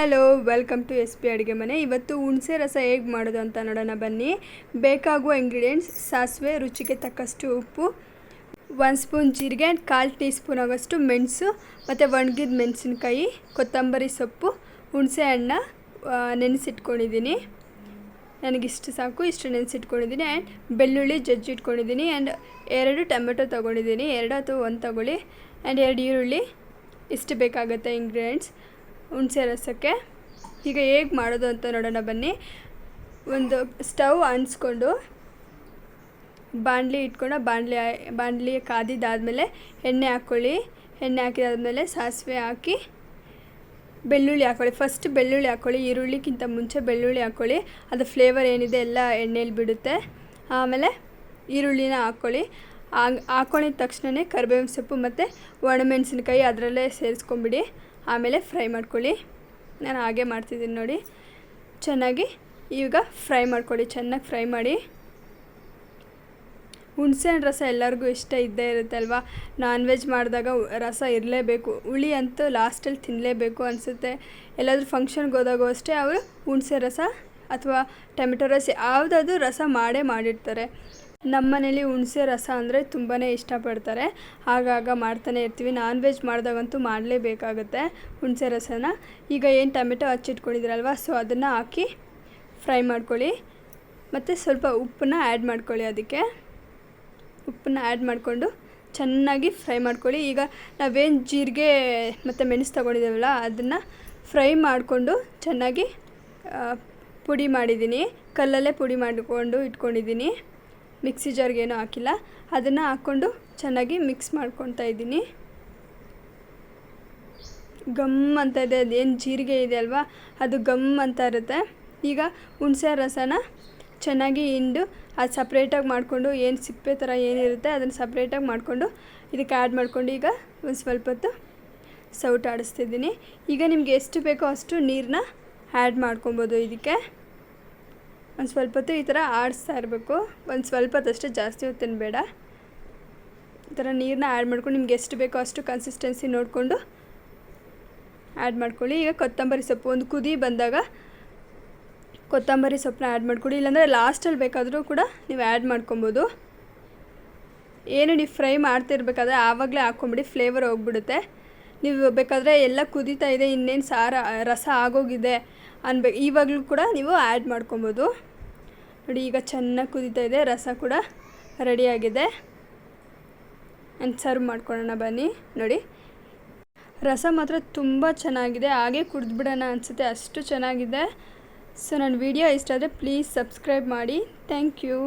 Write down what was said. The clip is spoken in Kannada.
Hello, welcome to S P ಅಡುಗೆ ಮನೆ. ಇವತ್ತು ಹುಣಸೆ ರಸ ಹೇಗೆ ಮಾಡೋದು ಅಂತ ನೋಡೋಣ ಬನ್ನಿ. ಬೇಕಾಗುವ ಇಂಗ್ರೀಡಿಯೆಂಟ್ಸ್ ಸಾಸಿವೆ, ರುಚಿಗೆ ತಕ್ಕಷ್ಟು ಉಪ್ಪು ಒಂದು ಸ್ಪೂನ್ ಜೀರಿಗೆ ಆ್ಯಂಡ್ ಕಾಲು ಟೀ ಸ್ಪೂನ್ ಆಗೋಷ್ಟು ಮೆಣಸು, ಮತ್ತು ಒಣಗಿದ ಮೆಣಸಿನ್ಕಾಯಿ, ಕೊತ್ತಂಬರಿ ಸೊಪ್ಪು, ಹುಣಸೆ ಹಣ್ಣ ನೆನೆಸಿಟ್ಕೊಂಡಿದ್ದೀನಿ ನನಗಿಷ್ಟು ಸಾಕು, ಇಷ್ಟು ನೆನೆಸಿಟ್ಕೊಂಡಿದ್ದೀನಿ ಆ್ಯಂಡ್ ಬೆಳ್ಳುಳ್ಳಿ ಜಜ್ಜಿಟ್ಕೊಂಡಿದ್ದೀನಿ ಆ್ಯಂಡ್ ಎರಡು ಟೊಮೆಟೊ ತೊಗೊಂಡಿದ್ದೀನಿ ಎರಡು ಅಥವಾ ಒಂದು ತಗೊಳ್ಳಿ. ಆ್ಯಂಡ್ ಎರಡು ಈರುಳ್ಳಿ. ಇಷ್ಟು ಬೇಕಾಗುತ್ತೆ ಇಂಗ್ರೀಡಿಯೆಂಟ್ಸ್ ಹುಣಸೆ ರಸಕ್ಕೆ ಈಗ ಹೇಗೆ ಮಾಡೋದು ಅಂತ ನೋಡೋಣ ಬನ್ನಿ. ಒಂದು ಸ್ಟವ್ ಅನ್ಸ್ಕೊಂಡು ಬಾಣಲಿ ಇಟ್ಕೊಂಡು ಬಾಣಲಿ ಬಾಣಲಿ ಕಾದಿದ್ದಾದಮೇಲೆ ಎಣ್ಣೆ ಹಾಕ್ಕೊಳ್ಳಿ ಎಣ್ಣೆ ಹಾಕಿದಾದ್ಮೇಲೆ ಸಾಸಿವೆ ಹಾಕಿ ಬೆಳ್ಳುಳ್ಳಿ ಹಾಕ್ಕೊಳ್ಳಿ ಫಸ್ಟ್ ಬೆಳ್ಳುಳ್ಳಿ ಹಾಕ್ಕೊಳ್ಳಿ ಈರುಳ್ಳಿಗಿಂತ ಮುಂಚೆ ಬೆಳ್ಳುಳ್ಳಿ ಹಾಕ್ಕೊಳ್ಳಿ ಅದು ಫ್ಲೇವರ್ ಏನಿದೆ ಎಲ್ಲ ಎಣ್ಣೆಯಲ್ಲಿ ಬಿಡುತ್ತೆ. ಆಮೇಲೆ ಈರುಳ್ಳಿನ ಹಾಕ್ಕೊಳ್ಳಿ ಹಾಕ್ಕೊಂಡಿದ ತಕ್ಷಣವೇ ಕರಿಬೇವಿನ ಸೊಪ್ಪು ಮತ್ತು ಒಣಮೆಣಸಿನ್ಕಾಯಿ ಅದರಲ್ಲೇ ಸೇರಿಸ್ಕೊಂಬಿಡಿ ಆಮೇಲೆ ಫ್ರೈ ಮಾಡ್ಕೊಳ್ಳಿ. ನಾನು ಹಾಗೆ ಮಾಡ್ತಿದ್ದೀನಿ ನೋಡಿ. ಚೆನ್ನಾಗಿ ಈಗ ಫ್ರೈ ಮಾಡ್ಕೊಳ್ಳಿ, ಚೆನ್ನಾಗಿ ಫ್ರೈ ಮಾಡಿ. ಹುಣ್ಸೆಹಣ್ಣು ರಸ ಎಲ್ಲರಿಗೂ ಇಷ್ಟ ಇದ್ದೇ ಇರುತ್ತೆ ಅಲ್ವಾ? ನಾನ್ ವೆಜ್ ಮಾಡಿದಾಗ ರಸ ಇರಲೇಬೇಕು. ಹುಳಿ ಅಂತೂ ಲಾಸ್ಟಲ್ಲಿ ತಿನ್ನಲೇಬೇಕು ಅನಿಸುತ್ತೆ. ಎಲ್ಲಾದರೂ ಫಂಕ್ಷನ್ಗೆ ಹೋದಾಗೂ ಅಷ್ಟೇ ಅವರು ಹುಣಸೆ ರಸ ಅಥವಾ ಟೊಮೆಟೊ ರಸ ಯಾವುದಾದ್ರೂ ರಸ ಮಾಡೇ ಮಾಡಿರ್ತಾರೆ. ನಮ್ಮ ಮನೇಲಿ ಹುಣಸೆ ರಸ ಅಂದರೆ ತುಂಬಾ ಇಷ್ಟಪಡ್ತಾರೆ. ಆಗಾಗ ಮಾಡ್ತಾನೆ ಇರ್ತೀವಿ. ನಾನ್ ವೆಜ್ ಮಾಡಿದಾಗಂತೂ ಮಾಡಲೇಬೇಕಾಗುತ್ತೆ ಹುಣಸೆ ರಸನ. ಈಗ ಏನು ಟೊಮೆಟೊ ಹಚ್ಚಿಟ್ಕೊಂಡಿದ್ದೀರಲ್ವ ಸೊ ಅದನ್ನು ಹಾಕಿ ಫ್ರೈ ಮಾಡ್ಕೊಳ್ಳಿ. ಮತ್ತು ಸ್ವಲ್ಪ ಉಪ್ಪನ್ನ ಆ್ಯಡ್ ಮಾಡ್ಕೊಳ್ಳಿ ಅದಕ್ಕೆ. ಉಪ್ಪನ್ನ ಆ್ಯಡ್ ಮಾಡಿಕೊಂಡು ಚೆನ್ನಾಗಿ ಫ್ರೈ ಮಾಡ್ಕೊಳ್ಳಿ. ಈಗ ನಾವೇನು ಜೀರಿಗೆ ಮತ್ತು ಮೆಣಸು ತೊಗೊಂಡಿದ್ದೇವಲ್ಲ, ಅದನ್ನು ಫ್ರೈ ಮಾಡಿಕೊಂಡು ಚೆನ್ನಾಗಿ ಪುಡಿ ಮಾಡಿದ್ದೀನಿ. ಕಲ್ಲಲ್ಲೇ ಪುಡಿ ಮಾಡಿಕೊಂಡು ಇಟ್ಕೊಂಡಿದ್ದೀನಿ. ಮಿಕ್ಸಿ ಜಾರ್ಗೇನೂ ಹಾಕಿಲ್ಲ. ಅದನ್ನು ಹಾಕ್ಕೊಂಡು ಚೆನ್ನಾಗಿ ಮಿಕ್ಸ್ ಮಾಡ್ಕೊತಾ ಇದ್ದೀನಿ. ಗಮ್ ಅಂತ ಇದೆ ಅದೇನು ಜೀರಿಗೆ ಇದೆ ಅಲ್ವಾ, ಅದು ಗಮ್ ಅಂತ ಇರುತ್ತೆ. ಈಗ ಹುಣಸೆ ರಸನ ಚೆನ್ನಾಗಿ ಹಿಂಡು, ಅದು ಸಪ್ರೇಟಾಗಿ ಮಾಡಿಕೊಂಡು ಏನು ಸಿಪ್ಪೆ ಥರ ಏನಿರುತ್ತೆ ಅದನ್ನು ಸಪ್ರೇಟಾಗಿ ಮಾಡಿಕೊಂಡು ಇದಕ್ಕೆ ಆ್ಯಡ್ ಮಾಡಿಕೊಂಡು ಈಗ ಒಂದು ಸ್ವಲ್ಪ ಹೊತ್ತು ಸೌಟ್ ಆಡಿಸ್ತಿದ್ದೀನಿ. ಈಗ ನಿಮಗೆ ಎಷ್ಟು ಬೇಕೋ ಅಷ್ಟು ನೀರನ್ನ ಆ್ಯಡ್ ಮಾಡ್ಕೊಬೋದು ಇದಕ್ಕೆ. ಒಂದು ಸ್ವಲ್ಪ ಹೊತ್ತು ಈ ಥರ ಆಡಿಸ್ತಾ ಇರಬೇಕು. ಒಂದು ಸ್ವಲ್ಪ ಹೊತ್ತಷ್ಟೇ ಜಾಸ್ತಿ ಹೊತ್ತು ಬೇಡ ಈ ಥರ ನೀರನ್ನ ಆ್ಯಡ್ ಮಾಡ್ಕೊಂಡು ನಿಮ್ಗೆ ಎಷ್ಟು ಬೇಕೋ ಅಷ್ಟು ಕನ್ಸಿಸ್ಟೆನ್ಸಿ ನೋಡಿಕೊಂಡು ಆ್ಯಡ್ ಮಾಡ್ಕೊಳ್ಳಿ. ಈಗ ಕೊತ್ತಂಬರಿ ಸೊಪ್ಪು, ಒಂದು ಕುದಿ ಬಂದಾಗ ಕೊತ್ತಂಬರಿ ಸೊಪ್ಪನ್ನ ಆ್ಯಡ್ ಮಾಡ್ಕೊಳ್ಳಿ. ಇಲ್ಲಾಂದರೆ ಲಾಸ್ಟಲ್ಲಿ ಬೇಕಾದರೂ ಕೂಡ ನೀವು ಆ್ಯಡ್ ಮಾಡ್ಕೊಬೋದು. ಏನು ನೀವು ಫ್ರೈ ಮಾಡ್ತಿರ್ಬೇಕಾದ್ರೆ ಆವಾಗಲೇ ಹಾಕ್ಕೊಂಬಿಡಿ ಫ್ಲೇವರ್ ಹೋಗ್ಬಿಡುತ್ತೆ. ನೀವು ಬೇಕಾದರೆ ಎಲ್ಲ ಕುದೀತಾ ಇದೆ, ಇನ್ನೇನು ಸಾರ, ರಸ ಆಗೋಗಿದೆ ಅನ್ಬೇಕು ಇವಾಗಲೂ ಕೂಡ ನೀವು ಆ್ಯಡ್ ಮಾಡ್ಕೊಬೋದು. ನೋಡಿ, ಈಗ ಚೆನ್ನಾಗಿ ಕುದೀತಾ ಇದೆ. ರಸ ಕೂಡ ರೆಡಿಯಾಗಿದೆ. ಆ್ಯಂಡ್ ಸರ್ವ್ ಮಾಡ್ಕೊಳ್ಳೋಣ ಬನ್ನಿ. ನೋಡಿ, ರಸ ಮಾತ್ರ ತುಂಬ ಚೆನ್ನಾಗಿದೆ. ಹಾಗೆ ಕುಡಿದ್ಬಿಡೋಣ ಅನಿಸುತ್ತೆ. ಅಷ್ಟು ಚೆನ್ನಾಗಿದೆ. ಸೊ ನನ್ನ ವಿಡಿಯೋ ಇಷ್ಟ ಆದರೆ ಪ್ಲೀಸ್ ಸಬ್ಸ್ಕ್ರೈಬ್ ಮಾಡಿ. Thank you